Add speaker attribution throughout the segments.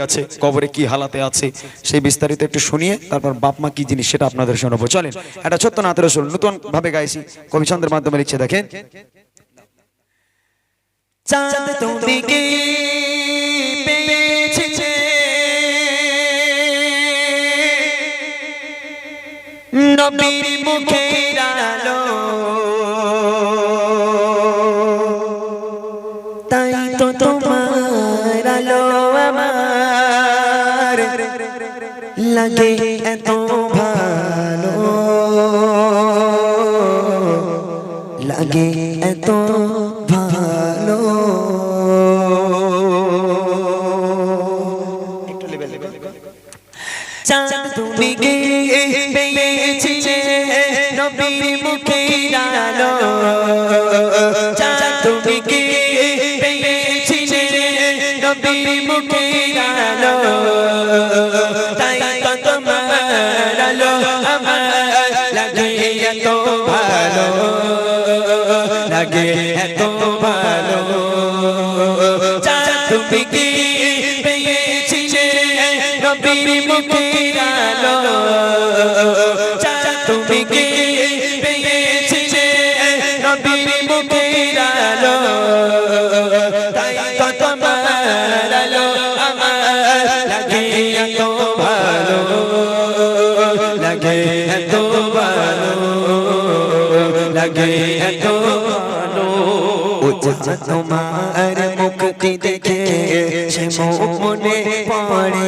Speaker 1: গেছে, কবরে কি হালাতে আছে, সেই বিস্তারিত একটু শুনিয়ে তারপর বাপ মা কি জিনিস সেটা আপনাদের শোনাবো চলেন, একটা ছোট্ট নাতের রসুল নতুন ভাবে গাইছি কবিচন্দ্রের মাধ্যমে লিখছে, দেখেন।
Speaker 2: চাঁদ তোমাকে পেয়েছে। নবীর মুখের আলো। লাগে এত ভালো। লাগে এত ভালো। চাঁদ তুমি কে পেয়েছিলে নবীর মুখের আলো। চাঁদ তুমি কে পেয়েছিলে নবীর মুখের আলো। ভালো লাগে এত ভালো। তুমি কি পেয়েছিলে নবীর মুখের আলো? তুমি কি পেয়েছিলে নবীর মুখের আলো? তাই তো লাগে যা তোমার মুক্তি দেখে সে মনে পড়ে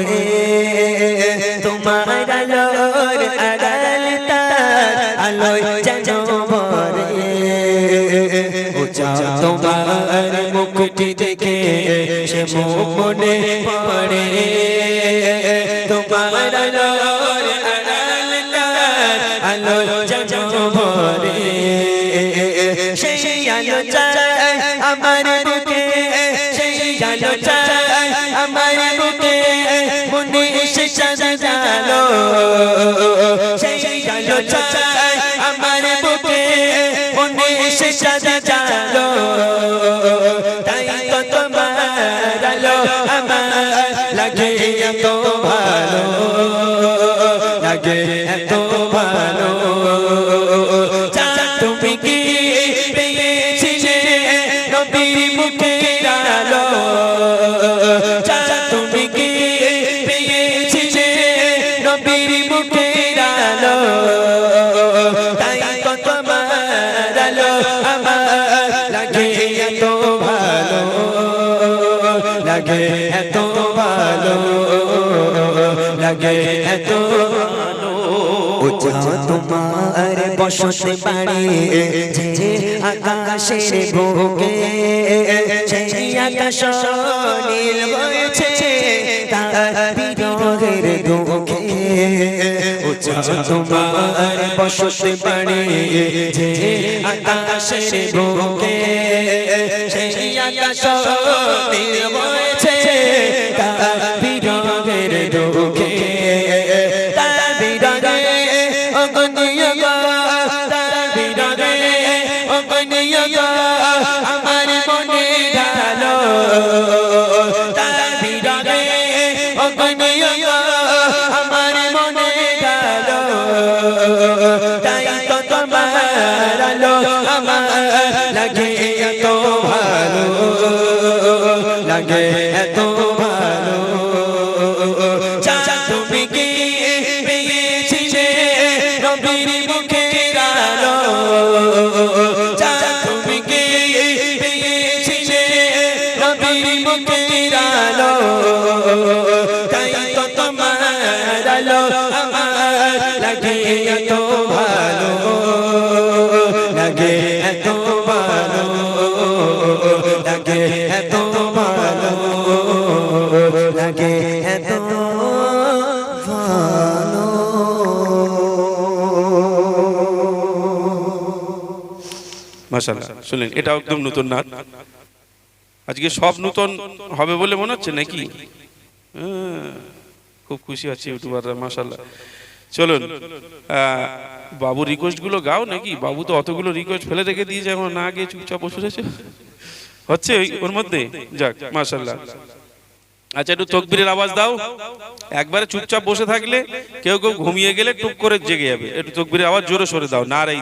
Speaker 2: তোমার আলোর আড়াল তার আলোয় যেন যা তোমার মুক্তি দেখে সে মনে পড়ে তোমার আলোর আড়াল তার আলো চাই আমার বুকে সেই আলো চাই আমার বুকে মনে এসে সাজালো সেই আলো চাই আমার বুকে মনে এসে সাজালো তাই তো তোমার আলো আমার লাগে এত ভালো লাগে এত ভালো। লাগে এত ভালো, লাগে এত তোমার বসতে পারে আকাশের বুকে সেই আকাশ নীল হয়েছে, তার বিরহের তোমার বসতে পারে আকাশের বুকে সেই আকাশ হয়েছে তার বিরহের দুঃখে তার বিরহে অগণীয় তার বিরহে অগণীয় আমার মনে ঢালো তার বিরহে অগণীয় আমার মনে ঢালো তাই তো তোমার আলো আমার লাগে ভালো লাগে এত ভালো। চা তুমি কি পেয়েছিলে রবির মুখের আলো চা তুমি তাই তো তোমার লাগে এত লাগে এত
Speaker 3: মাশাআল্লাহ শুনলেন এটাও একদম নতুন নাচ আজকে সব নতুন হবে বলে মনে হচ্ছে নাকি? খুব খুশি আছি ইউটিউবাররা, মাশাআল্লাহ। চলুন বাবু রিকোয়েস্টগুলো গাও নাকি? বাবু তো অতগুলো রিকোয়েস্ট ফেলে রেখে দিয়েছে এখন না গিয়ে চুপচাপ বসে হচ্ছে ওর মধ্যে? যাক, মাশাআল্লাহ। আচ্ছা একটু তকবিরের আওয়াজ দাও। একবারে চুপচাপ বসে থাকলে কেউ কেউ ঘুমিয়ে গেলে টুক করে জেগে যাবে। একটু তকবিরের আওয়াজ জোরে সরে দাও, না রে